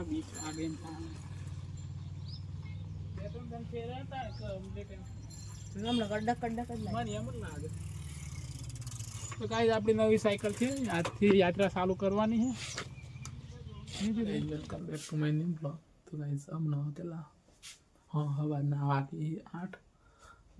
આ બીક આગળ એમ થાય. બે ત્રણ જણ ફેર્યા હતા કે complete એમ. હમણાં કડક કડક જ લાગે મને એમ જ લાગે તો કાંઈ આપણી નવી સાયકલ છે આજથી યાત્રા ચાલુ કરવાની છે welcome back to my new blog તો ગાઈઝ હમણાં કેટલા હા હવાના વાગી આઠ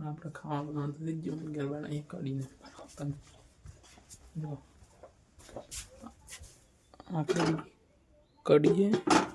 આપણે ખાવા બનાવવાનું થઈ ગયું ઘર બનાવી કઢીને તમે જો આ કઢી કઢી છે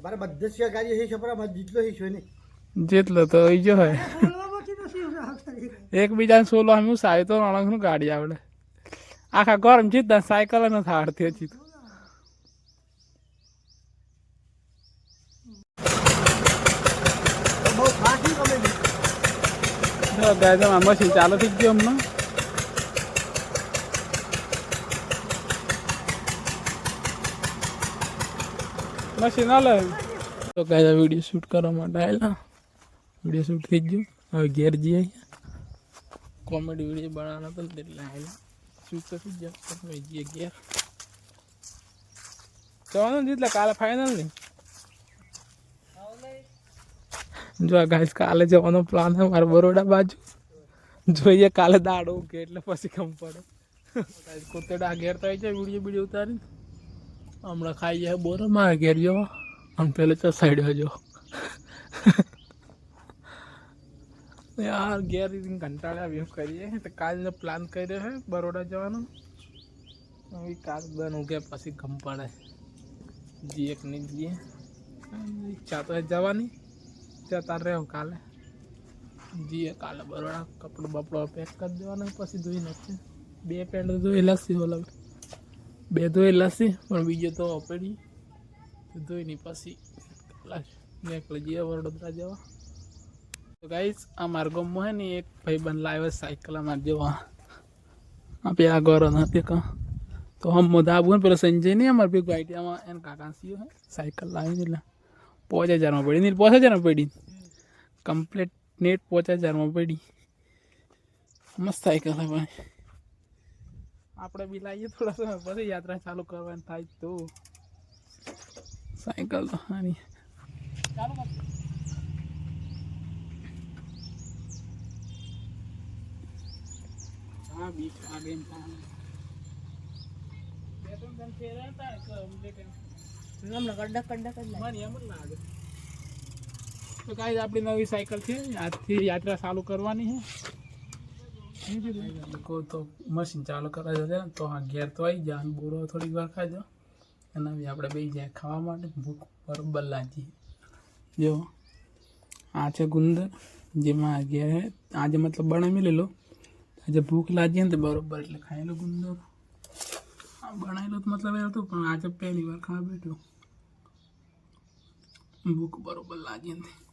અમારે બધે છે ગાડી છે છપરા અમારે જીતલો છે નહીં જેટલો તો એ જો હોય. એકબીજાને સોલો અમે સાય તો અણંગનું ગાડી આવડે. આખા ગરમ જીતતા સાયકલ નથી આવડતી હજી તો. ગાય મશીન ચાલુ થઈ ગયું હમણાં. મશીન હાલે તો ગાય વિડીયો શૂટ કરવા માટે આવેલા વિડીયો શૂટ થઈ ગયું હવે ઘેર જઈએ કોમેડી વિડીયો બનાવવાનો હતો ને એટલે આવેલા શૂટ તો થઈ ગયો હવે જઈએ ઘેર જવાનું જ એટલે કાલે ફાઇનલ નહીં જો આ ગાઈસ કાલે જવાનો પ્લાન છે મારા બરોડા બાજુ જોઈએ કાલે દાડો ઉગે એટલે પછી ખમ પડે ગાઈસ કોતેડા ઘેર તો આવી જાય વિડીયો વિડીયો ઉતારી હમણાં ખાઈ જાય બોરો, મારે ઘેર જો અને પેલે તો સાઈડ જો યાર, ઘેર કંટાળ્યા આવ્યું કરીએ. તો કાલનો પ્લાન કર્યો છે, બરોડા જવાનો. કાલ બન ઉગે, પછી ગમ પડે. જીએ કે નહીં જીએ ઈચ્છા તો જવાની. જતા રહ્યો કાલે? જીએ કાલે બરોડા, કપડું બપડો પેક કરી દેવાનું, પછી ધોઈ નાખશે બે પેન્ટ ધોઈ લાગશે ઓલા બે ધોઈ લાગશે પણ બીજો તો પડી ધોઈ નહીં પછી નીકળી જઈએ વડોદરા જવા તો ગાઈસ આ મારા ગામમાં હે ને એક ભાઈબંધ લાવ્યો સાયકલ અમારે જેવા આ પેલા ગોરો નથી કા તો હમ ને પેલો સંજય નહીં અમારે ભેગું આઈટીઆમાં એને કાકા સીઓ હે સાયકલ લાવીને એટલે પાંચ હજારમાં પડી નહીં પાંચ હજારમાં પડી કમ્પ્લીટ નેટ પાંચ હજારમાં પડી મસ્ત સાયકલ હે ભાઈ આપણે બી લાવીએ થોડા સમય પછી યાત્રા ચાલુ કરવાની થાય તો સાયકલ તો હારી ચાલુ કર. હા બીક આગળ એમ થાય. બે ત્રણ જણ ફેર્યા હતા કે complete એમ. હમણાં કડક કડક જ લાગે મને એમ જ લાગે તો કાંઈ આપણી નવી સાયકલ છે આજથી યાત્રા ચાલુ કરવાની છે કહો તો મશીન ચાલુ કરવા જશે ને તો આ ઘેર તો આવી જાય બોરો થોડીક વાર ખાજો એના બી આપણે બે જાય ખાવા માટે. ભૂખ બરોબર લાગી. જો, આ છે ગુંદર જેમાં ઘેર આજે મતલબ બનાવી લેલો આજે ભૂખ લાગી ને તો બરોબર એટલે ખાયેલો ગુંદર બનાવેલો તો મતલબ એ હતું, પણ આજે પહેલી વાર ખાવા બેઠો. ભૂખ બરોબર લાગી નથી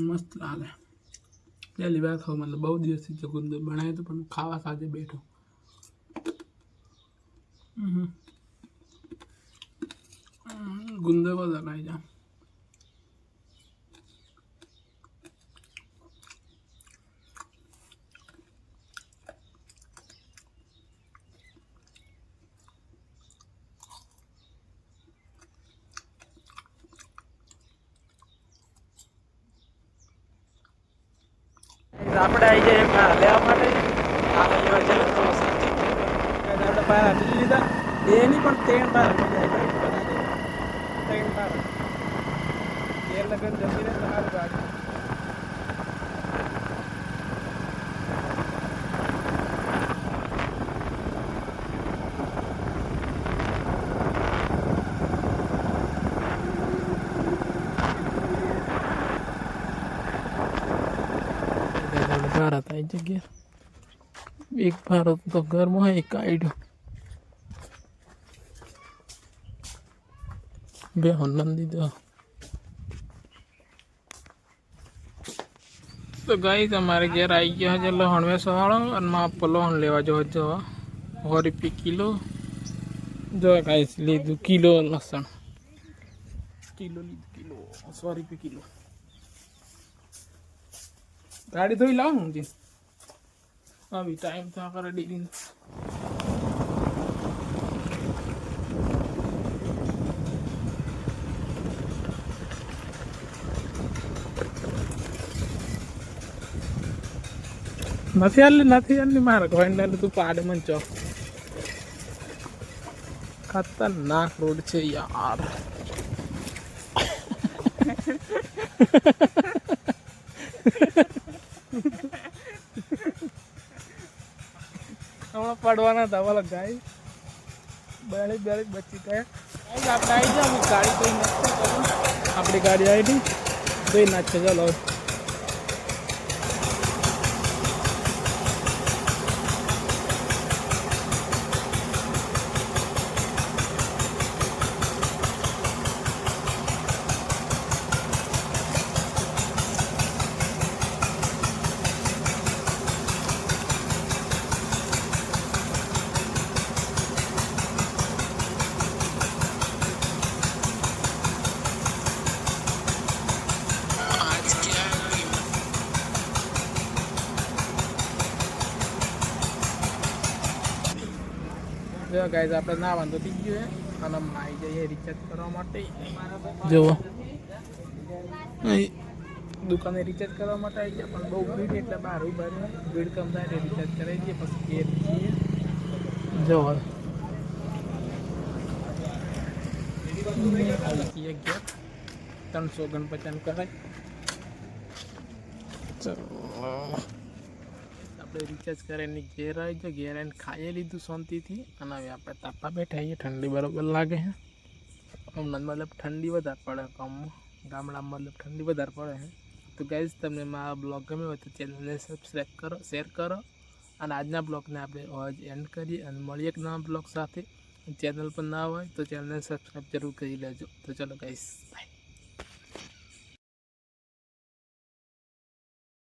મસ્ત લાગે. પહેલી વાર ખાવ મતલબ બહુ દિવસથી ચકુંદર બનાવ્યું હતું પણ ખાવા સાથે બેઠો. ગુંદર બધા ખાઈ જા അവിടെ ഈ ദേവമാട്ടി യുവജന സൊസൈറ്റി അവരുടെ വിവിധ ദേനിപ്പം തേണ്ടാറുണ്ട് തേണ്ടാറുണ്ട് കേരളത്തിൽ ജമീനെ സഹായം ગાડી ભારત આવી જગ્યા. એક ભારત તો ઘરમાં એક આઈડું. બે હનુમાન દીધો તો ગાઈ તમારે ઘેર આવી ગયા છે હણવે સવાળો અને માં પલોહણ લેવા જવા જવા સો રૂપિયા કિલો. જો ગાઈ લીધું કિલો લસણ. કિલો લીધું કિલો. સો રૂપિયા કિલો. ગાડી ધોઈ લાવ હું જી આવી ટાઈમ તો કરે ડીડી નથી આલી નથી આલી મારે ગોઈન્ડલ તું પાડે મન ચોક ખતરનાક રોડ છે યાર. હમણાં પડવાના હતા બોલો ગાય. બેળી બેળી, બચી ગયા. આપણે આવી જાવ ગાડી કોઈ નથી આપણી ગાડી આવી હતી. જોઈ નાખશે ચાલો જો ગાઈઝ આપણે ના વાંધો થઈ ગયો છે અને અમે આવી જઈએ રિચાર્જ કરવા માટે જુઓ અહીં દુકાને રિચાર્જ કરવા માટે આવી ગયા પણ બહુ ભીડ એટલે બહાર ઉભા રહે ભીડ કમ થાય એટલે રિચાર્જ કરાવી દઈએ પછી ઘેર જઈએ જો આવી જઈએ ઘેર ત્રણસો ઓગણપચાસ કરાય ચલો આપણે રિચાર્જ કરીને ઘેર આવી જાય ઘેર આવીને ખાઈ લીધું શાંતિથી. અને હવે આપણે તાપા બેઠા છીએ ઠંડી બરોબર લાગે છે હમણાં મતલબ ઠંડી વધારે પડે ગામમાં. ગામડામાં મતલબ ઠંડી વધારે પડે છે તો ગાઈઝ તમને મારા બ્લોગ ગમ્યો હોય તો ચેનલને સબસ્ક્રાઈબ કરો શેર કરો. અને આજના બ્લોગને આપણે આજ એન્ડ કરીએ અને મળીએ એક નવા બ્લોગ સાથે. ચેનલ પર ના હોય તો ચેનલને સબસ્ક્રાઈબ જરૂર કરી લેજો. તો ચલો ગાઈઝ બાય